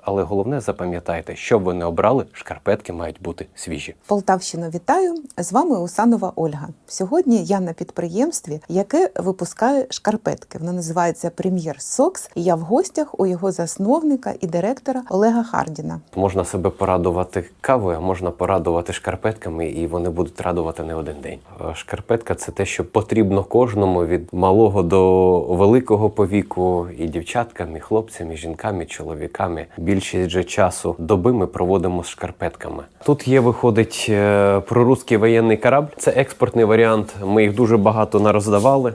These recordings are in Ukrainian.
Але головне запам'ятайте, що б ви не обрали, шкарпетки мають бути свіжі. Полтавщину вітаю! З вами Усанова Ольга. Сьогодні я на підприємстві, яке випускає шкарпетки. Воно називається Прем'єр Сокс. І я в гостях у його засновника і директора Олега Хардіна. Можна себе порадувати кавою, а можна порадувати шкарпетками, і вони будуть радувати не один день. Е, Шкарпетка це те, що потрібно кожному від малого до великого по віку, і дівчаткам, і хлопцям, і жінкам, і чоловікам. Більшість же часу доби ми проводимо з шкарпетками. Тут є, виходить, е, прорусський воєнний корабль. Це експортний варіант. Ми їх дуже багато нароздавали.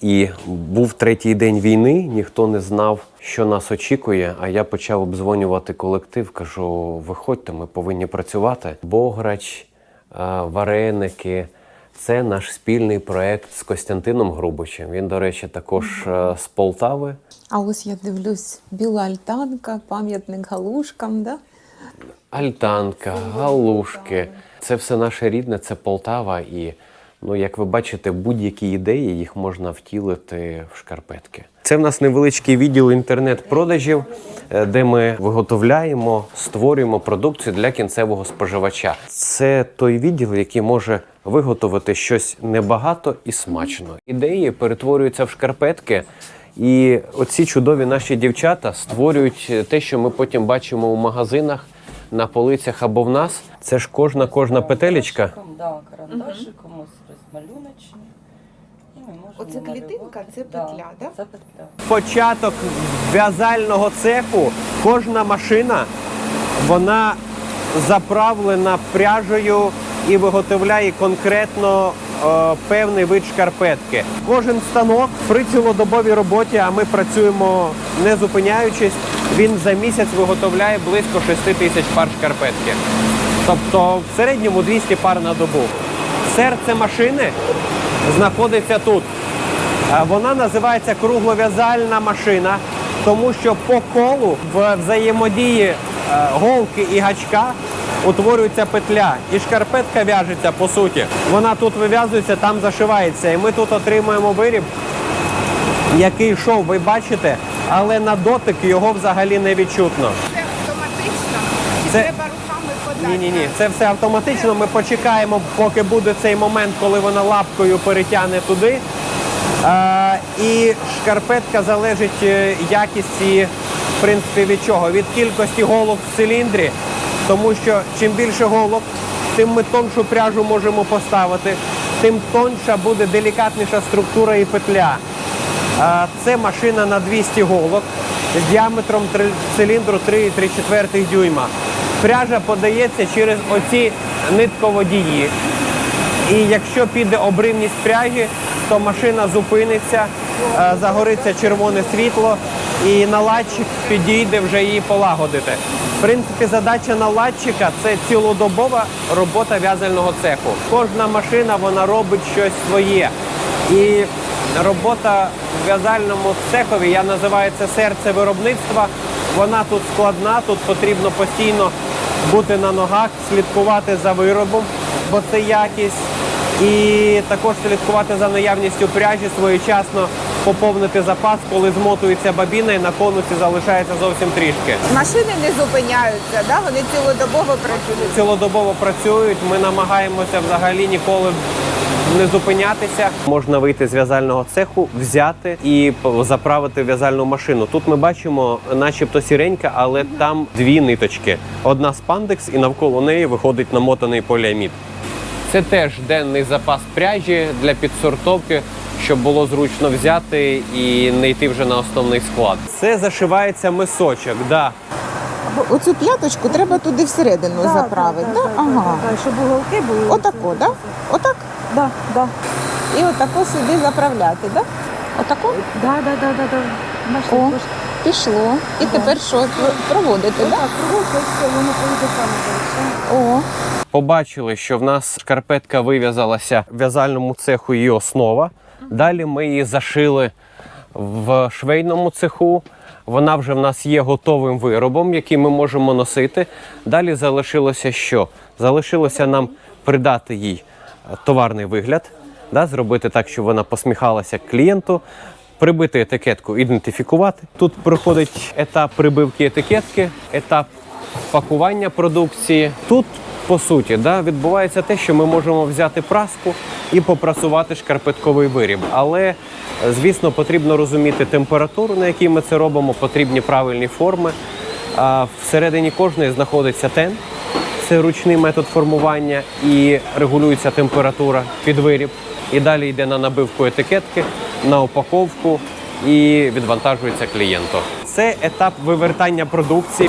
І був третій день війни, ніхто не знав, що нас очікує. А я почав обдзвонювати колектив. Кажу: виходьте, ми повинні працювати. Бограч, е, вареники. Це наш спільний проект з Костянтином Грубичем. Він, до речі, також е, з Полтави. А ось я дивлюсь, біла альтанка, пам'ятник галушкам. Да? Альтанка, галушки. Це все наше рідне, це Полтава. І ну, як ви бачите, будь-які ідеї їх можна втілити в шкарпетки. Це в нас невеличкий відділ інтернет-продажів, е, де ми виготовляємо, створюємо продукцію для кінцевого споживача. Це той відділ, який може виготовити щось небагато і смачно. Ідеї перетворюються в шкарпетки. І оці чудові наші дівчата створюють те, що ми потім бачимо у магазинах, на полицях або в нас. Це ж кожна кожна петелечка. Да, карандашиком ось малюночні. І можемо Оце клітинка, малювати. це петля, да? Це петля. Початок в'язального цеху, кожна машина, вона заправлена пряжею і виготовляє конкретно е, певний вид шкарпетки. Кожен станок при цілодобовій роботі, а ми працюємо не зупиняючись, він за місяць виготовляє близько 6 тисяч пар шкарпетки. Тобто в середньому 200 пар на добу. Серце машини знаходиться тут. Е, Вона називається круглов'язальна машина, тому що по колу в взаємодії е, голки і гачка утворюється петля, і шкарпетка в'яжеться по суті. Вона тут вив'язується, там зашивається. І ми тут отримуємо виріб, який йшов, ви бачите, але на дотик його взагалі не відчутно. Це автоматично і Це- треба руками подати. Ні, ні, ні, це все автоматично. Ми почекаємо, поки буде цей момент, коли вона лапкою перетягне туди. Е, і шкарпетка залежить е, якість в принципі, від чого? Від кількості голок в циліндрі. Тому що чим більше голок, тим ми тоншу пряжу можемо поставити, тим тонша буде делікатніша структура і петля. Це машина на 200 голок з діаметром циліндру 3,3 дюйма. Пряжа подається через оці нитководії. І якщо піде обривність пряжі, то машина зупиниться, загориться червоне світло, і наладчик підійде вже її полагодити. В принципі, задача наладчика це цілодобова робота в'язального цеху. Кожна машина вона робить щось своє. І робота в в'язальному цехові, я називаю це серце виробництва. Вона тут складна, тут потрібно постійно бути на ногах, слідкувати за виробом, бо це якість. І також слідкувати за наявністю пряжі, своєчасно поповнити запас, коли змотується бабіна і на конусі залишається зовсім трішки. Машини не зупиняються, да? вони цілодобово працюють. Цілодобово працюють. Ми намагаємося взагалі ніколи не зупинятися. Можна вийти з в'язального цеху, взяти і заправити в'язальну машину. Тут ми бачимо, начебто сіренька, але там дві ниточки. Одна спандекс, і навколо неї виходить намотаний поліамід. Це теж денний запас пряжі для підсортовки, щоб було зручно взяти і не йти вже на основний склад. Це зашивається мисочок. Да. Оцю п'яточку треба туди всередину заправити. Да, Ага. Так, щоб уголки були. Отако, да? Отак. Да, да. І отако сюди заправляти, да? Отако? Да, да, да, да, да. Бачите, О. трошки. Пішло. І тепер що? Проводити, да? Так, кругом все, воно поїде саме. О. Побачили, що в нас шкарпетка вив'язалася в в'язальному цеху її основа. Далі ми її зашили в швейному цеху. Вона вже в нас є готовим виробом, який ми можемо носити. Далі залишилося що? Залишилося нам придати їй товарний вигляд, да, зробити так, щоб вона посміхалася клієнту, прибити етикетку, ідентифікувати. Тут проходить етап прибивки етикетки, етап пакування продукції. Тут, по суті, да, відбувається те, що ми можемо взяти праску і попрасувати шкарпетковий виріб. Але, е, звісно, потрібно розуміти температуру, на якій ми це робимо, потрібні правильні форми. А всередині кожної знаходиться тен. Це ручний метод формування і регулюється температура під виріб. І далі йде на набивку етикетки, на упаковку і відвантажується клієнту. Це етап вивертання продукції.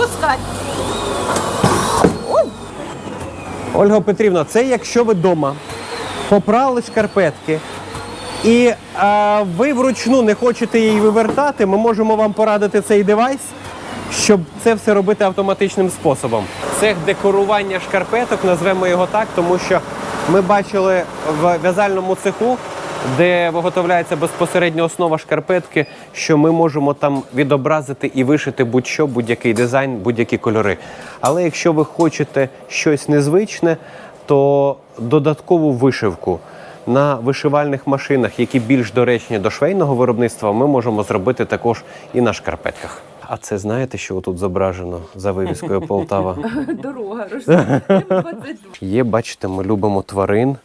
Ольга Петрівна, це якщо ви вдома попрали шкарпетки, і а, ви вручну не хочете її вивертати, ми можемо вам порадити цей девайс, щоб це все робити автоматичним способом. Цех декорування шкарпеток, назвемо його так, тому що ми бачили в в'язальному цеху, де виготовляється безпосередньо основа шкарпетки, що ми можемо там відобразити і вишити будь-що, будь-який дизайн, будь-які кольори. Але якщо ви хочете щось незвичне, то додаткову вишивку на вишивальних машинах, які більш доречні до швейного виробництва, ми можемо зробити також і на шкарпетках. А це знаєте, що тут зображено за вивіскою Полтава? Дорога, Є, бачите, ми любимо тварин.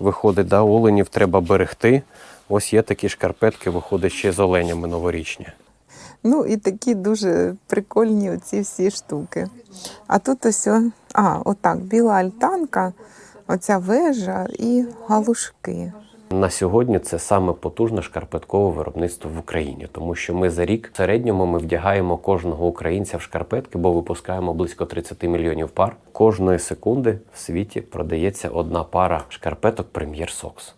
Виходить, да, оленів треба берегти. Ось є такі шкарпетки, виходить ще з оленями новорічні. Ну і такі дуже прикольні оці всі штуки. А тут ось, а, отак, біла альтанка, оця вежа і галушки. На сьогодні це саме потужне шкарпеткове виробництво в Україні, тому що ми за рік в середньому ми вдягаємо кожного українця в шкарпетки, бо випускаємо близько 30 мільйонів пар. Кожної секунди в світі продається одна пара шкарпеток Premier Socks.